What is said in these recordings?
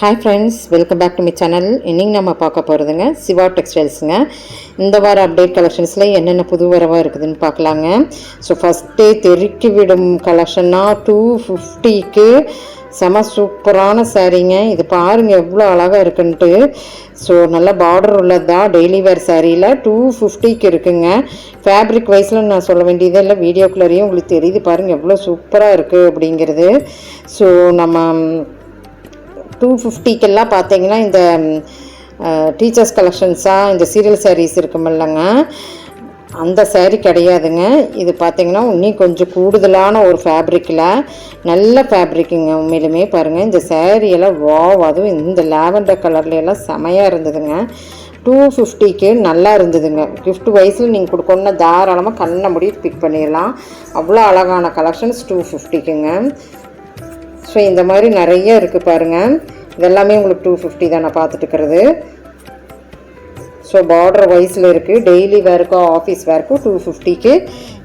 Hi friends welcome back to my channel இன்னைக்கு நம்ம பார்க்க போகிறதுங்க சிவா டெக்ஸ்டைல்ஸுங்க இந்த வார அப்டேட் கலெக்ஷன்ஸில் என்னென்ன புது வரவாக இருக்குதுன்னு பார்க்கலாங்க. ஸோ ஃபஸ்ட்டே தெருக்கி விடும் கலெக்ஷன்னா டூ ஃபிஃப்டிக்கு செம சூப்பரான சாரீங்க. இது பாருங்கள் எவ்வளோ அழகாக இருக்குன்ட்டு. ஸோ நல்ல பார்டர் உள்ளது தான் டெய்லி வேர் சாரியில் டூ ஃபிஃப்டிக்கு இருக்குங்க. ஃபேப்ரிக் வைஸில் நான் சொல்ல வேண்டியதே இல்லை வீடியோக்குள்ளேயும் உங்களுக்கு தெரியுது பாருங்கள் எவ்வளோ சூப்பராக இருக்குது அப்படிங்கிறது. ஸோ நம்ம டூ ஃபிஃப்டிக்கெல்லாம் பார்த்தீங்கன்னா இந்த டீச்சர்ஸ் கலெக்ஷன்ஸாக இந்த சீரியல் சாரீஸ் இருக்குமில்லங்க அந்த சேரீ கிடையாதுங்க. இது பார்த்தீங்கன்னா இன்னும் கொஞ்சம் கூடுதலான ஒரு ஃபேப்ரிக்கில் நல்ல ஃபேப்ரிக்குங்க உண்மையிலுமே பாருங்கள் இந்த சேரீயெல்லாம் வாவ் அதுவும் இந்த லாவெண்டர் கலர்ல எல்லாம் செமையாக இருந்ததுங்க. டூ ஃபிஃப்டிக்கு நல்லா இருந்ததுங்க. கிஃப்ட் வைஸில் நீங்கள் கொடுக்கணுன்னா தாராளமாக கண்ணை முடி பிக் பண்ணிடலாம் அவ்வளோ அழகான கலெக்ஷன்ஸ் டூ ஃபிஃப்டிக்குங்க ஸோ இந்த மாதிரி நிறைய இருக்குது பாருங்கள் இதெல்லாமே உங்களுக்கு டூ ஃபிஃப்டி தான் நான் பார்த்துட்டு இருக்கிறது ஸோ பார்டர் வைஸில் இருக்குது டெய்லி வேர்க்கும் ஆஃபீஸ் வேர்க்கும் டூ ஃபிஃப்டிக்கு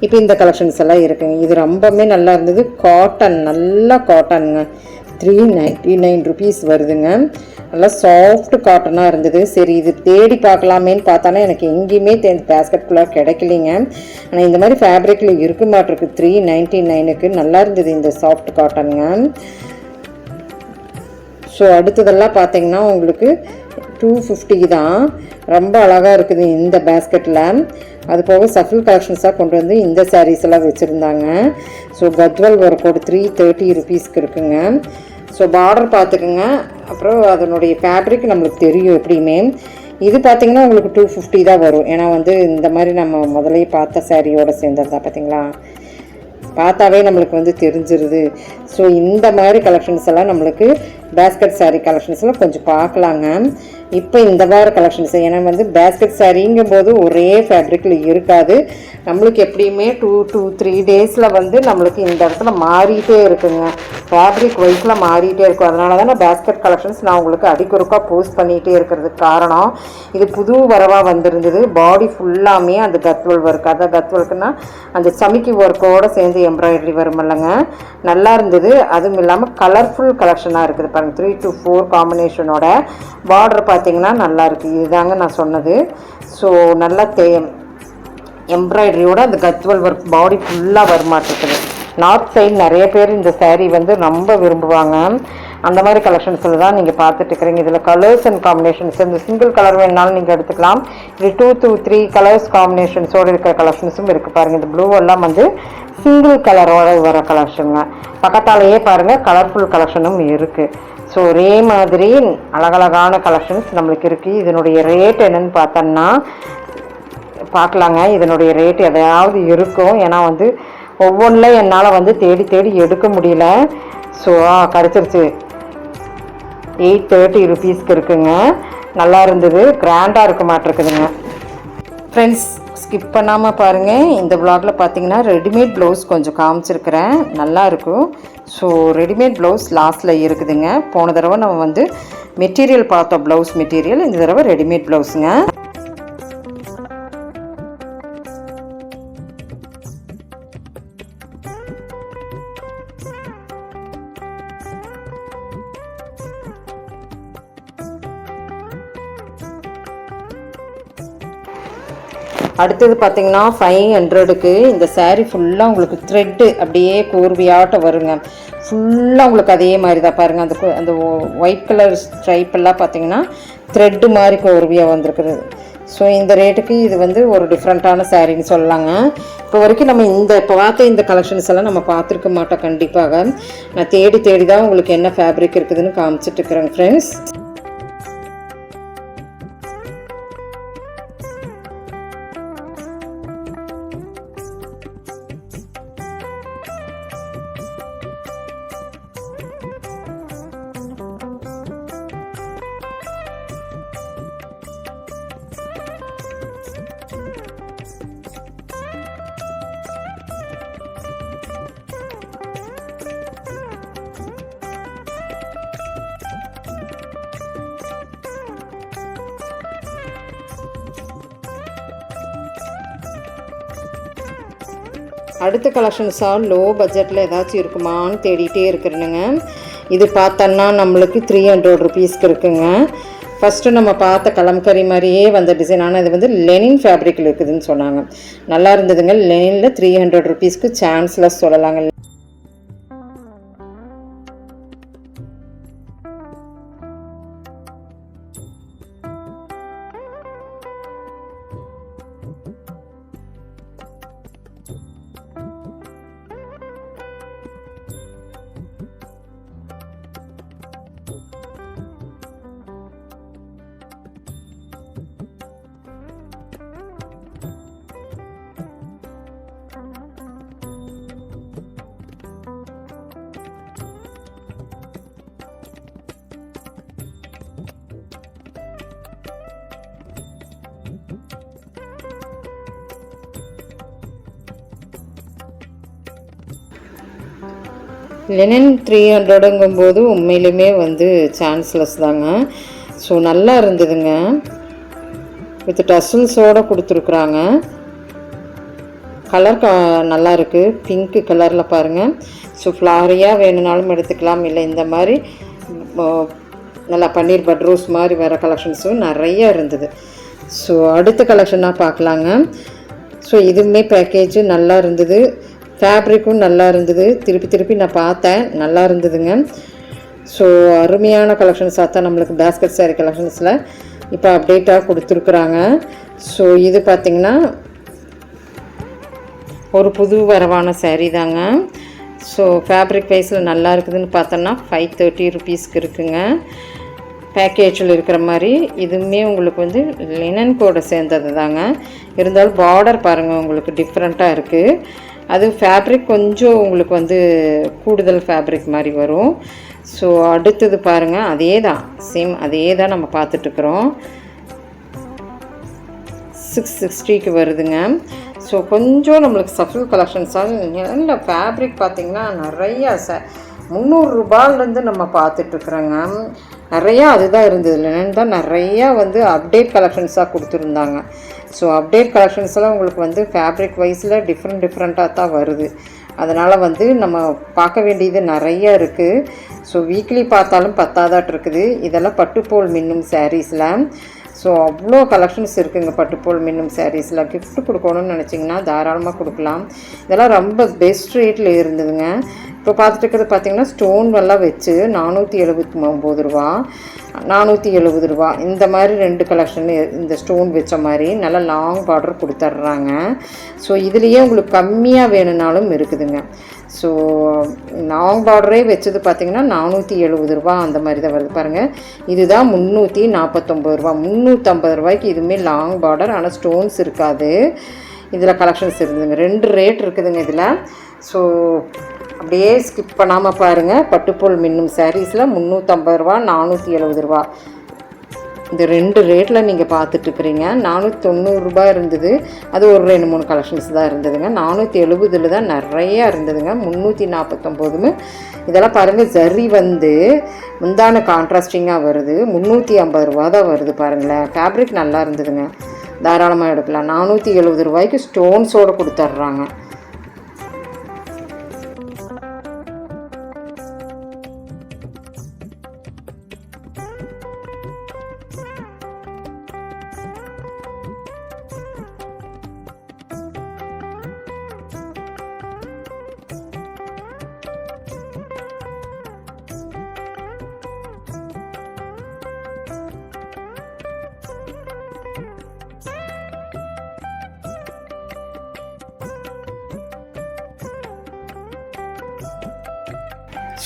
இப்போ இந்த கலெக்ஷன்ஸ் எல்லாம் இருக்குங்க. இது ரொம்பவுமே நல்லா இருந்தது. காட்டன் நல்லா காட்டனுங்க த்ரீ நைன்ட்டி நைன் ருபீஸ் வருதுங்க. நல்லா சாஃப்ட் காட்டனாக இருந்தது. சரி இது தேடி பார்க்கலாமேன்னு பார்த்தானா எனக்கு எங்கேயுமே தே ஃபுல்லாக கிடைக்கலிங்க. ஆனால் இந்த மாதிரி ஃபேப்ரிக்கில் இருக்க மாட்டிருக்கு த்ரீ நைன்ட்டி நைனுக்கு நல்லா இருந்தது இந்த சாஃப்ட் காட்டனுங்க ஸோ அடுத்ததெல்லாம் பார்த்தீங்கன்னா உங்களுக்கு டூ ஃபிஃப்டிக்கு தான். ரொம்ப அழகாக இருக்குது இந்த பேஸ்கெட்டில் அது போக சஃபில் கலெக்ஷன்ஸாக கொண்டு வந்து இந்த சாரீஸ் எல்லாம் வச்சுருந்தாங்க. ஸோ கத்வல் ஒர்க்கோடு த்ரீ தேர்ட்டி ருபீஸ்க்கு இருக்குங்க. ஸோ பார்டர் பார்த்துக்குங்க. அப்புறம் அதனுடைய ஃபேப்ரிக் நம்மளுக்கு தெரியும் எப்படியுமே. இது பார்த்திங்கன்னா உங்களுக்கு டூ ஃபிஃப்டி தான் வரும். ஏன்னா வந்து இந்த மாதிரி நம்ம முதலே பார்த்த சேரீயோடு சேர்ந்தது தான் பார்த்தீங்களா? பார்த்தாவே நம்மளுக்கு வந்து தெரிஞ்சிருது. ஸோ இந்த மாதிரி கலெக்ஷன்ஸ் எல்லாம் நம்மளுக்கு பேஸ்கெட் சாரீ கலெக்ஷன்ஸ்லாம் கொஞ்சம் பார்க்கலாங்க. இப்போ இந்த வார கலெக்ஷன்ஸ் ஏன்னா வந்து பேஸ்கெட் சாரீங்கும் போது ஒரே ஃபேப்ரிக்கில் இருக்காது. நம்மளுக்கு எப்படியுமே டூ டூ த்ரீ டேஸில் வந்து நம்மளுக்கு இந்த இடத்துல மாறிட்டே இருக்குங்க. ஃபேப்ரிக் வைஸில் மாறிட்டே இருக்கும். அதனால தான் நான் பேஸ்கெட் கலெக்ஷன்ஸ் நான் உங்களுக்கு அடிக்கொருக்கா போஸ்ட் பண்ணிகிட்டே இருக்கிறதுக்கு காரணம். இது புது வரவாக வந்திருந்தது. பாடி ஃபுல்லாமே அந்த கத்வல் ஒர்க் அதான் கத்வல்க்குன்னா அந்த சமிக்கி ஒர்க்கோடு சேர்ந்து எம்ப்ராய்டரி வருமில்லங்க. நல்லா இருந்தது. அதுவும் இல்லாமல் கலர்ஃபுல் கலெக்ஷனாக இருக்குது பாருங்கள் த்ரீ டு ஃபோர் காம்பினேஷனோட பார்டர் பார்த்தீங்கன்னா நல்லா இருக்குது இதுதாங்க நான் சொன்னது. ஸோ நல்லா தே எம்ப்ராய்டரியோட அந்த கத்வல் ஒர்க் பாடி ஃபுல்லாக வரமாட்டிருக்குது நார்த் சைடு நிறைய பேர் இந்த சேரீ வந்து ரொம்ப விரும்புவாங்க. அந்த மாதிரி கலெக்ஷன்ஸில் தான் நீங்கள் பார்த்துட்டு இருக்கிறீங்க இதில் கலர்ஸ் அண்ட் காம்பினேஷன்ஸ் இந்த சிங்கிள் கலர் வேணாலும் நீங்கள் எடுத்துக்கலாம். இது டூ டூ த்ரீ கலர்ஸ் காம்பினேஷன்ஸோடு இருக்கிற கலெக்ஷன்ஸும் இருக்குது பாருங்கள் இந்த ப்ளூ எல்லாம் வந்து சிங்கிள் கலரோட வர கலெக்ஷனுங்க பக்கத்தாலேயே பாருங்கள் கலர்ஃபுல் கலெக்ஷனும் இருக்குது ஸோ ஒரே மாதிரி அழகழகான கலெக்ஷன்ஸ் நம்மளுக்கு இருக்குது இதனுடைய ரேட் என்னன்னு பார்த்தோன்னா பார்க்கலாங்க. இதனுடைய ரேட் எதையாவது இருக்கும். ஏன்னா வந்து ஒவ்வொன்றில் என்னால் வந்து தேடி தேடி எடுக்க முடியல. ஸோ கிடச்சிருச்சு எயிட் தேர்ட்டி ருபீஸ்க்கு இருக்குங்க. நல்லா இருந்தது. கிராண்டாக இருக்க மாட்டிருக்குதுங்க. ஃப்ரெண்ட்ஸ் ஸ்கிப் பண்ணாமல் பாருங்கள் இந்த vlogல பார்த்தீங்கன்னா ரெடிமேட் ப்ளவுஸ் கொஞ்சம் காமிச்சிருக்கிறேன். நல்லா இருக்கும். ஸோ ரெடிமேட் ப்ளவுஸ் லாஸ்ட்டில் இருக்குதுங்க. போன தடவை நம்ம வந்து மெட்டீரியல் பார்த்தோம். ப்ளவுஸ் மெட்டீரியல் இந்த தடவை ரெடிமேட் ப்ளவுஸுங்க அடுத்தது பார்த்தீங்கன்னா ஃபைவ் ஹண்ட்ரடுக்கு இந்த சேரீ ஃபுல்லாக உங்களுக்கு த்ரெட்டு அப்படியே கோர்வையாட்ட வருங்க. ஃபுல்லாக உங்களுக்கு அதே மாதிரி தான் பாருங்கள் அந்த அந்த ஒயிட் கலர் ஸ்ட்ரைப்பெல்லாம் பார்த்திங்கன்னா பார்த்தீங்கன்னா த்ரெட்டு மாதிரி கோர்வையாக வந்திருக்குது. ஸோ இந்த ரேட்டுக்கு இது வந்து ஒரு டிஃப்ரெண்ட்டான சாரின்னு சொல்லலாங்க. இப்போ வரைக்கும் நம்ம இந்த இப்போ பார்த்த இந்த கலெக்ஷன்ஸ் எல்லாம் நம்ம பார்த்துருக்க மாட்டோம் கண்டிப்பாக. நான் தேடி தேடி தான் உங்களுக்கு என்ன ஃபேப்ரிக் இருக்குதுன்னு காமிச்சிட்டு ஃப்ரெண்ட்ஸ் அடுத்த கலெக்ஷன்ஸாக லோ பட்ஜெட்டில் ஏதாச்சும் இருக்குமான்னு தேடிட்டே இருக்கிறேனுங்க. இது பார்த்தோன்னா நம்மளுக்கு த்ரீ ஹண்ட்ரட் ருபீஸ்க்கு இருக்குங்க. ஃபஸ்ட்டு நம்ம பார்த்த கலம்கரி மாதிரியே வந்த டிசைன் ஆனால் இது வந்து லெனின் ஃபேப்ரிக்கில் இருக்குதுன்னு சொன்னாங்க. நல்லா இருந்ததுங்க. லெனினில் த்ரீ ஹண்ட்ரட் ருபீஸ்க்கு சான்ஸ்லெஸ் சொல்லலாங்க. லெனின் த்ரீ ஹண்ட்ரடுங்கும்போது உண்மையிலுமே வந்து சான்ஸ்லெஸ் தாங்க. ஸோ நல்லா இருந்ததுங்க. வித் டசல்ஸோடு கொடுத்துருக்குறாங்க. கலர் க நல்லா இருக்குது பிங்க்கு கலரில் பாருங்கள் ஸோ ஃப்ளாரியாக வேணும்னாலும் எடுத்துக்கலாம். இல்லை இந்த மாதிரி நல்லா பன்னீர் பட் ரோஸ் மாதிரி வேறு கலெக்ஷன்ஸும் நிறைய இருந்தது. ஸோ அடுத்த கலெக்ஷனாக பார்க்கலாங்க. ஸோ இதுவுமே பேக்கேஜ் நல்லா இருந்தது. ஃபேப்ரிக்கும் நல்லா இருந்தது திருப்பி திருப்பி நான் பார்த்தேன். நல்லா இருந்ததுங்க ஸோ அருமையான கலெக்ஷன்ஸாக தான் நம்மளுக்கு பேஸ்கெட் சேரீ கலெக்ஷன்ஸில் இப்போ அப்டேட்டாக கொடுத்துருக்குறாங்க. ஸோ இது பார்த்திங்கன்னா ஒரு புது வரவான சேரீ தாங்க. ஸோ ஃபேப்ரிக் வைஸில் நல்லா இருக்குதுன்னு பார்த்தோன்னா ஃபைவ் தேர்ட்டி ருபீஸ்க்கு இருக்குங்க. பேக்கேஜில் இருக்கிற மாதிரி இதுவுமே உங்களுக்கு வந்து லினன் கூட சேர்ந்தது தாங்க. இருந்தாலும் பார்டர் பாருங்கள் உங்களுக்கு டிஃப்ரெண்ட்டாக இருக்குது அது ஃபேப்ரிக் கொஞ்சம் உங்களுக்கு வந்து கூடுதல் ஃபேப்ரிக் மாதிரி வரும். ஸோ அடுத்தது பாருங்கள் அதே தான் சேம் அதே தான் நம்ம பார்த்துட்ருக்குறோம் சிக்ஸ் சிக்ஸ்டிக்கு வருதுங்க. ஸோ கொஞ்சம் நம்மளுக்கு சஃபில் கலெக்ஷன்ஸாக நல்ல ஃபேப்ரிக் பார்த்திங்கன்னா நிறையா ச முந்நூறுரூபாலேருந்து நம்ம பார்த்துட்ருக்குறோங்க. நிறையா அதுதான் இருந்தது. இல்லைன்னு தான் நிறையா வந்து அப்டேட் கலெக்ஷன்ஸாக கொடுத்துருந்தாங்க. ஸோ அப்டேட் கலெக்ஷன்ஸ்லாம் உங்களுக்கு வந்து ஃபேப்ரிக் வைஸில் டிஃப்ரெண்ட் டிஃப்ரெண்ட்டாக தான் வருது. அதனால் வந்து நம்ம பார்க்க வேண்டியது நிறைய இருக்குது ஸோ வீக்லி பார்த்தாலும் பத்தாதாட்டு இருக்குது. இதெல்லாம் பட்டுப்போல் மின்னும் சாரீஸில் ஸோ அவ்வளோ கலெக்ஷன்ஸ் இருக்குங்க பட்டுப்போல் மின்னும் சாரீஸில் கிஃப்ட் கொடுக்கணும்னு நினச்சிங்கன்னா தாராளமாக கொடுக்கலாம். இதெல்லாம் ரொம்ப பெஸ்ட் ரேட்டில் இருந்ததுங்க. இப்போ பார்த்துட்டு இருக்கிறது பார்த்தீங்கன்னா ஸ்டோன் எல்லாம் வச்சு நானூற்றி எழுபத்தி ஒம்பது ரூபா நானூற்றி எழுபது ரூபா. இந்த மாதிரி ரெண்டு கலெக்ஷன் இந்த ஸ்டோன் வச்ச மாதிரி நல்லா லாங் பார்டர் கொடுத்துட்றாங்க ஸோ இதுலேயே உங்களுக்கு கம்மியாக வேணும்னாலும் இருக்குதுங்க. ஸோ லாங் பார்டரே வச்சது பார்த்திங்கன்னா நானூற்றி எழுபது ரூபா அந்த மாதிரி தான் வருது. பாருங்கள் இதுதான் முந்நூற்றி நாற்பத்தொம்பது ரூபா. முந்நூற்றம்பது ரூபாய்க்கு இதுவுமே லாங் பார்டர் ஆனால் ஸ்டோன்ஸ் இருக்காது. இதில் கலெக்ஷன்ஸ் இருந்துங்க ரெண்டு ரேட் இருக்குதுங்க இதில். ஸோ அப்படியே ஸ்கிப் பண்ணாமல் பாருங்கள் பட்டுப்போல் மின்னும் சாரீஸில் முந்நூற்றம்பது ரூபா நானூற்றி எழுபது ரூபா. இந்த ரெண்டு ரேட்டில் நீங்கள் பார்த்துட்ருக்குறீங்க நானூற்றி தொண்ணூறுரூபா இருந்தது. அது ஒரு ரெண்டு மூணு கலெக்ஷன்ஸ் தான் இருந்ததுங்க. நானூற்றி எழுபதில் தான் நிறையா இருந்ததுங்க. முந்நூற்றி நாற்பத்தொம்போதுமே. இதெல்லாம் பாருங்கள் ஜரி வந்து முந்தான கான்ட்ராஸ்டிங்காக வருது. முந்நூற்றி ஐம்பது ரூபா தான் வருது பாருங்களேன். ஃபேப்ரிக் நல்லா இருந்ததுங்க. தாராளமாக எடுக்கலாம். நானூற்றி எழுபது ரூபாய்க்கு ஸ்டோன்ஸோடு கொடுத்துட்றாங்க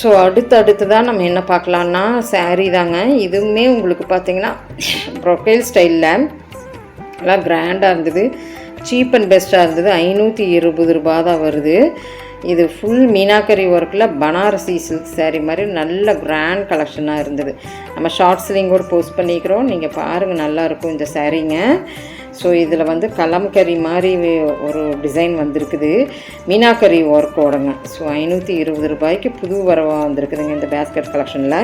ஸோ அடுத்து அடுத்து தான் நம்ம என்ன பார்க்கலான்னா சாரீ தாங்க. இதுவுமே உங்களுக்கு பார்த்தீங்கன்னா ப்ரொஃபைல் ஸ்டைலில் நல்லா கிராண்டாக இருந்தது. சீப் அண்ட் பெஸ்ட்டாக இருந்தது. ஐநூற்றி இருபது ரூபா தான் வருது. இது ஃபுல் மீனாக்கரி ஒர்க்கில் பனாரசி சில்க் சேரீ மாதிரி நல்ல கிராண்ட் கலெக்ஷனாக இருந்தது. நம்ம ஷார்ட்ஸ்லேயும் கூட போஸ்ட் பண்ணிக்கிறோம். நீங்கள் பாருங்கள் நல்லாயிருக்கும் இந்த சாரீங்க ஸோ இதில் வந்து கலம்கரி மாதிரி ஒரு டிசைன் வந்திருக்குது. மீனாக்கரி ஒர்க்கோடங்க ஸோ ஐநூற்றி இருபது ரூபாய்க்கு புது வரவாக வந்திருக்குதுங்க இந்த பேஸ்கெட் கலெக்ஷனில்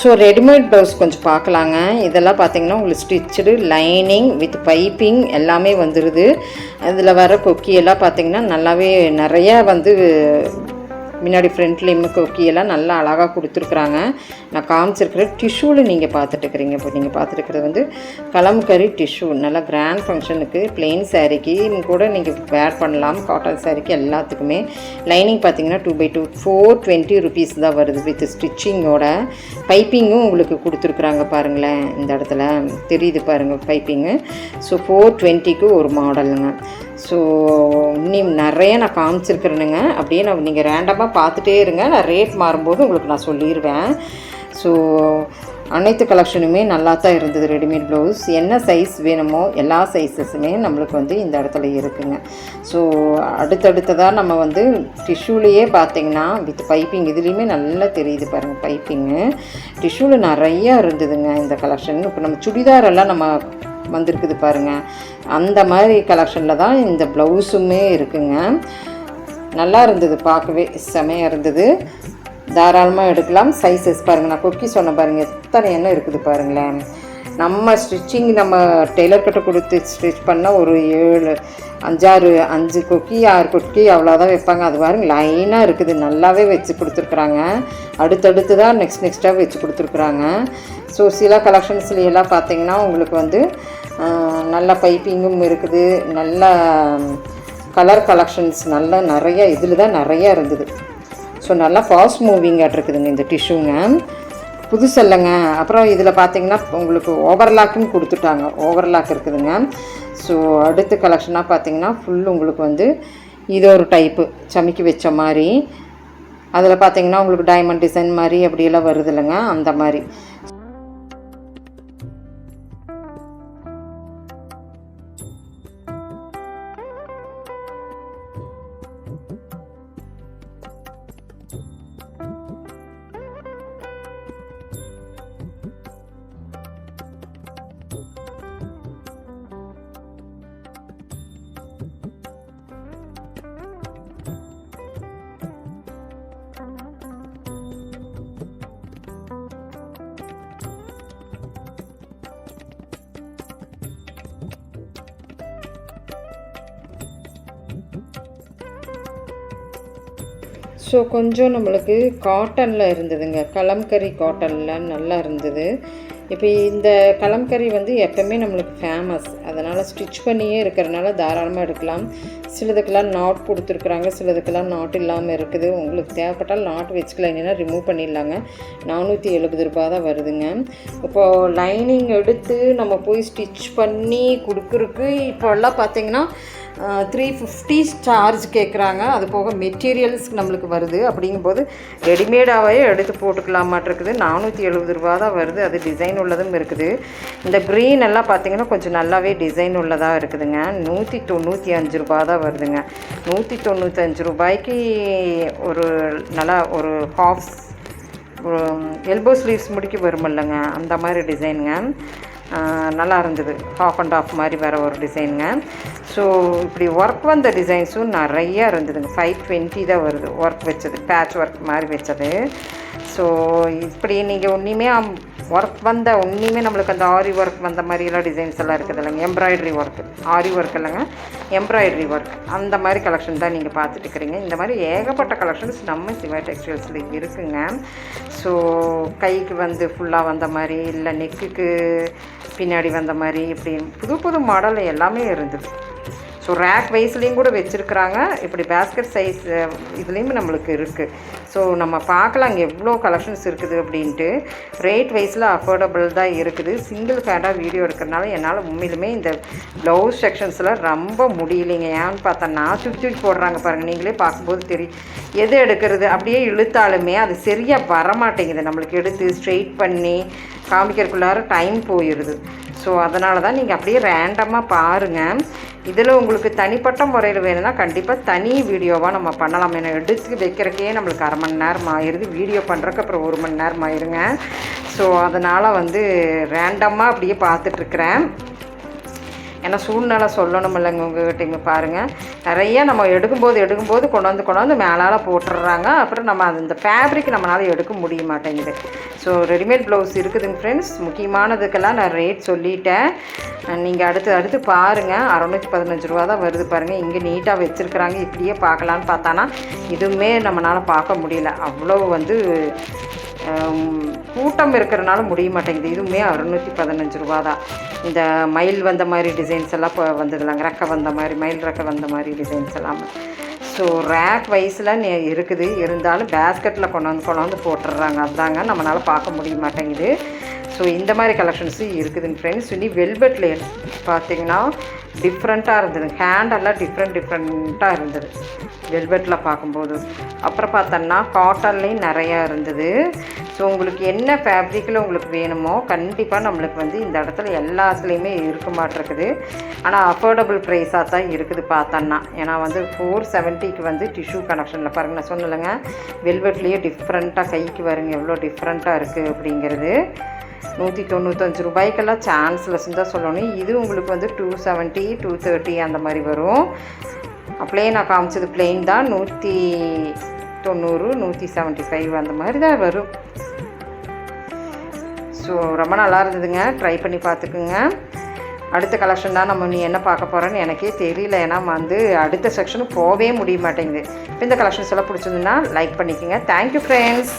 ஸோ ரெடிமேட் ப்ளவுஸ் கொஞ்சம் பார்க்கலாங்க. இதெல்லாம் பார்த்தீங்கன்னா உங்களுக்கு ஸ்டிச்சடு லைனிங் வித் பைப்பிங் எல்லாமே வந்துடுது அதில் வர கொக்கி எல்லாம் பார்த்தீங்கன்னா நல்லாவே நிறையா வந்து முன்னாடி ஃப்ரண்ட்லேயுமே கொக்கி நல்லா அழகாக கொடுத்துருக்குறாங்க. நான் காமிச்சிருக்கிற டிஷ்யூவில் நீங்கள் பார்த்துட்டுருக்குறீங்க. இப்போ நீங்கள் பார்த்துட்டுருக்கிறது வந்து கலம்கரி டிஷ்யூ நல்லா கிராண்ட் ஃபங்க்ஷனுக்கு பிளெயின் சாரீக்கு கூட நீங்கள் வேர் பண்ணலாம். காட்டன் சாரீக்கு எல்லாத்துக்குமே. லைனிங் பார்த்தீங்கன்னா two by two four twenty rupees தான் வருது வித் ஸ்டிச்சிங்கோட பைப்பிங்கும் உங்களுக்கு கொடுத்துருக்குறாங்க பாருங்களேன் இந்த இடத்துல. தெரியுது பாருங்கள் பைப்பிங்கு ஸோ ஃபோர் டுவெண்ட்டிக்கு ஒரு மாடலுங்க ஸோ இன்னும் நிறைய நான் காமிச்சிருக்கிறேனுங்க. அப்படியே நான் நீங்கள் ரேண்டமாக பார்த்துட்டே இருங்க. நான் ரேட் மாறும்போது உங்களுக்கு நான் சொல்லிடுவேன் ஸோ அனைத்து கலெக்ஷனுமே நல்லா தான் இருந்தது ரெடிமேட் ப்ளவுஸ் என்ன சைஸ் வேணுமோ எல்லா சைஸஸுமே நம்மளுக்கு வந்து இந்த இடத்துல இருக்குங்க. ஸோ அடுத்தடுத்ததாக நம்ம வந்து டிஷ்யூலேயே பார்த்தீங்கன்னா வித் பைப்பிங் இதுலேயுமே நல்லா தெரியுது பாருங்கள் பைப்பிங்கு டிஷ்யூவில் நிறையா இருந்ததுங்க இந்த கலெக்ஷன் இப்போ நம்ம சுடிதாரெல்லாம் நம்ம வந்திருக்குது பாருங்கள் அந்த மாதிரி கலெக்ஷனில் தான் இந்த ப்ளவுஸுமே இருக்குங்க. நல்லா இருந்தது பார்க்கவே. செமையாக இருந்தது. தாராளமாக எடுக்கலாம். சைஸஸ் பாருங்கள் நான் கொக்கி சொன்ன பாருங்கள் எத்தனை எண்ணம் இருக்குது பாருங்களேன். நம்ம ஸ்டிச்சிங் நம்ம டெய்லர் கிட்ட கொடுத்து ஸ்டிச் பண்ணால் ஒரு ஏழு அஞ்சாறு அஞ்சு கொக்கி ஆறு கொக்கி அவ்வளோதான் வைப்பாங்க. அது பாருங்க லைனாக இருக்குது. நல்லாவே வச்சு கொடுத்துருக்குறாங்க. அடுத்தடுத்து தான் நெக்ஸ்ட் நெக்ஸ்ட்டாக வச்சு கொடுத்துருக்குறாங்க. ஸோ சில கலெக்ஷன்ஸ்லையெல்லாம் பார்த்தீங்கன்னா உங்களுக்கு வந்து நல்ல பைப்பிங்கும் இருக்குது. நல்ல கலர் கலெக்ஷன்ஸ் நல்லா நிறைய இதில் தான் நிறையா இருந்தது. ஸோ நல்லா ஃபாஸ்ட் மூவிங்காக இருக்குதுங்க இந்த டிஷ்யூங்க புதுசல்லங்க. அப்புறம் இதில் பார்த்தீங்கன்னா உங்களுக்கு ஓவர்லாக்கும் கொடுத்துட்டாங்க. ஓவர்லாக் இருக்குதுங்க. ஸோ அடுத்த கலெக்ஷனாக பார்த்தீங்கன்னா ஃபுல் உங்களுக்கு வந்து இது ஒரு டைப்பு சமைக்கி வச்ச மாதிரி. அதில் பார்த்தீங்கன்னா உங்களுக்கு டைமண்ட் டிசைன் மாதிரி அப்படியெல்லாம் வருது இல்லைங்க. அந்த மாதிரி. ஸோ கொஞ்சம் நம்மளுக்கு காட்டனில் இருந்ததுங்க. கலம்கரி காட்டனில் நல்லா இருந்தது. இப்போ இந்த கலம்கரி வந்து எப்போவுமே நம்மளுக்கு ஃபேமஸ் அதனால் ஸ்டிச் பண்ணியே இருக்கிறனால தாராளமாக எடுக்கலாம். சிலதுக்கெல்லாம் நாட் கொடுத்துருக்குறாங்க. சிலதுக்கெல்லாம் நாட் இல்லாமல் இருக்குது. உங்களுக்கு தேவைப்பட்டால் நாட் வச்சுக்கலாம். இல்லைன்னா ரிமூவ் பண்ணிடலாங்க. நானூற்றி எழுபது ரூபா தான் வருதுங்க. இப்போது லைனிங் எடுத்து நம்ம போய் ஸ்டிச் பண்ணி கொடுக்குறக்கு இப்போல்லாம் பார்த்தீங்கன்னா த்ரீ ஃபிஃப்டி சார்ஜ் கேட்குறாங்க அது போக மெட்டீரியல்ஸ் நம்மளுக்கு வருது. அப்படிங்கும்போது ரெடிமேடாகவே எடுத்து போட்டுக்கலாமாட்டிருக்குது. நானூற்றி எழுபது ரூபா தான் வருது. அது டிசைன் உள்ளதும் இருக்குது. இந்த க்ரீன் எல்லாம் பார்த்திங்கன்னா கொஞ்சம் நல்லாவே டிசைன் உள்ளதாக இருக்குதுங்க. நூற்றி தொண்ணூற்றி அஞ்சு ரூபா தான் வருதுங்க. நூற்றி தொண்ணூற்றஞ்சு ரூபாய்க்கு ஒரு நல்லா ஒரு ஹாஃப் எல்போ ஸ்லீவ்ஸ் முடிக்க வருமில்லங்க. அந்த மாதிரி டிசைனுங்க நல்லா இருந்தது. ஹாஃப் அண்ட் ஆஃப் மாதிரி வேறு ஒரு டிசைனுங்க ஸோ இப்படி ஒர்க் வந்த டிசைன்ஸும் நிறையா இருந்ததுங்க. ஃபைவ் டுவெண்ட்டி தான் வருது. ஒர்க் வச்சது. பேட்ச் ஒர்க் மாதிரி வச்சது. ஸோ இப்படி நீங்கள் ஒன்றுமே ஒர்க் வந்த ஒன்றுமே நம்மளுக்கு அந்த ஆரி ஒர்க் வந்த மாதிரியெல்லாம் டிசைன்ஸ் எல்லாம் இருக்குது இல்லைங்க. எம்ப்ராய்டரி ஒர்க் ஆரி ஒர்க் இல்லைங்க. எம்ப்ராய்டரி ஒர்க் அந்த மாதிரி கலெக்ஷன் தான் நீங்கள் பார்த்துட்டு இருக்கிறீங்க. இந்த மாதிரி ஏகப்பட்ட கலெக்ஷன்ஸ் நம்ம சிவா டெக்ஸ்டைல்ஸில் இருக்குங்க. ஸோ கைக்கு வந்து ஃபுல்லாக வந்த மாதிரி இல்லை நெக்குக்கு பின்னாடி வந்த மாதிரி இப்படி புது புது மாடல் எல்லாமே இருந்தது. ஸோ ரேக் வைஸ்லேயும் கூட வச்சுருக்குறாங்க. இப்படி பேஸ்கெட் சைஸ் இதுலேயுமே நம்மளுக்கு இருக்குது ஸோ நம்ம பார்க்கலாம் அங்கே எவ்வளோ கலெக்ஷன்ஸ் இருக்குது அப்படின்ட்டு. ரேட் வைஸில் அஃபோர்டபுள் தான் இருக்குது. சிங்கிள் ஹேண்டாக வீடியோ எடுக்கிறனால என்னால் உண்மையிலுமே இந்த ப்ளவுஸ் செக்ஷன்ஸில் ரொம்ப முடியலைங்க. ஏன்னு பார்த்தா சுற்றி சுற்றி போடுறாங்க பாருங்கள் நீங்களே பார்க்கும்போது தெரியும். எது எடுக்கிறது? அப்படியே இழுத்தாலுமே அது சரியாக வரமாட்டேங்குது. நம்மளுக்கு எடுத்து ஸ்ட்ரெயிட் பண்ணி காமிக்கிறதுக்குள்ளார டைம் போயிடுது ஸோ அதனால தான் நீங்கள் அப்படியே ரேண்டமாக பாருங்கள் இதில் உங்களுக்கு தனிப்பட்ட முறையில் வேணும்னா கண்டிப்பாக தனி வீடியோவாக நம்ம பண்ணலாம். ஏன்னா எடுத்து வைக்கிறக்கே நம்மளுக்கு அரை மணி நேரம் ஆயிடுது வீடியோ பண்ணுறக்கு அப்புறம் ஒரு மணி நேரம் ஆயிருங்க. ஸோ அதனால் வந்து ரேண்டமாக அப்படியே பார்த்துட்ருக்குறேன் ஏன்னா சூழ்நிலை சொல்லணும் இல்லைங்க உங்ககிட்ட இங்கே பாருங்கள் நிறைய நம்ம எடுக்கும்போது எடுக்கும்போது கொண்டு வந்து கொண்டு வந்து மேலால் போட்டுடுறாங்க. அப்புறம் நம்ம அது இந்த ஃபேப்ரிக் நம்மளால் எடுக்க முடிய மாட்டேங்குது. ஸோ ரெடிமேட் ப்ளவுஸ் இருக்குதுங்க ஃப்ரெண்ட்ஸ் முக்கியமானதுக்கெல்லாம் நான் ரேட் சொல்லிட்டேன். நீங்கள் அடுத்து அடுத்து பாருங்கள் அறநூற்றி பதினஞ்சு ரூபா தான் வருது பாருங்கள் இங்கே நீட்டாக வச்சுருக்குறாங்க. இப்படியே பார்க்கலான்னு பார்த்தானா இதுவுமே நம்மளால் பார்க்க முடியல. அவ்வளோ வந்து கூட்டம் இருக்கிறனால முடிய மாட்டேங்குது. இதுவுமே அறுநூற்றி பதினஞ்சு ரூபா தான் இந்த மயில் வந்த மாதிரி டிசைன்ஸ் எல்லாம் இப்போ வந்ததுலாங்க. ரெக்கை வந்த மாதிரி மயில் ரெக்கை வந்த மாதிரி டிசைன்ஸ் எல்லாம். ஸோ ரேக் வைஸில் இருக்குது. இருந்தாலும் பேஸ்கெட்டில் கொண்டு வந்து கொண்டு வந்து போட்டுடுறாங்க. அதாங்க நம்மளால் பார்க்க முடிய மாட்டேங்குது. ஸோ இந்த மாதிரி கலெக்ஷன்ஸும் இருக்குதுங்க ஃப்ரெண்ட்ஸ் இனி வெல்வெட்டில் பார்த்தீங்கன்னா டிஃப்ரெண்ட்டாக இருந்தது. ஹேண்டெல்லாம் டிஃப்ரெண்ட் டிஃப்ரெண்ட்டாக இருந்தது. வெல்வெட்டில் பார்க்கும்போது. அப்புறம் பார்த்தோன்னா காட்டன்லேயும் நிறையா இருந்தது. ஸோ உங்களுக்கு என்ன ஃபேப்ரிக்கில் உங்களுக்கு வேணுமோ கண்டிப்பாக நம்மளுக்கு வந்து இந்த இடத்துல எல்லாத்துலேயுமே இருக்க மாட்டிருக்குது. ஆனால் அஃபோர்டபுள் ப்ரைஸாக தான் இருக்குது பார்த்தோன்னா ஏன்னா வந்து ஃபோர் செவன்ட்டிக்கு வந்து டிஷ்யூ கனெக்ஷனில் பாருங்க நான் சொன்னலைங்க வெல்வெட்லேயே டிஃப்ரெண்ட்டாக கைக்கு வருங்க எவ்வளோ டிஃப்ரெண்ட்டாக இருக்குது அப்படிங்கிறது. நூற்றி தொண்ணூத்தஞ்சு ரூபாய்க்கெல்லாம் சான்ஸ்லெஸ் தான் சொல்லணும். இது உங்களுக்கு வந்து டூ செவன்ட்டி டூ தேர்ட்டி அந்த மாதிரி வரும். அப்படியே நான் காமிச்சது பிளெயின் தான். நூற்றி தொண்ணூறு நூற்றி செவன்ட்டி ஃபைவ் அந்த மாதிரி தான் வரும். ஸோ ரொம்ப நல்லா இருந்ததுங்க. ட்ரை பண்ணி பார்த்துக்குங்க. அடுத்த கலெக்ஷன் தான் நம்ம நீ என்ன பார்க்க போகிறோன்னு எனக்கே தெரியல. ஏன்னா வந்து அடுத்த செக்ஷனுக்கு போகவே முடிய மாட்டேங்குது. இப்போ இந்த கலெக்ஷன்ஸ் எல்லாம் பிடிச்சிருந்துன்னா லைக் பண்ணிக்கோங்க. Thank you friends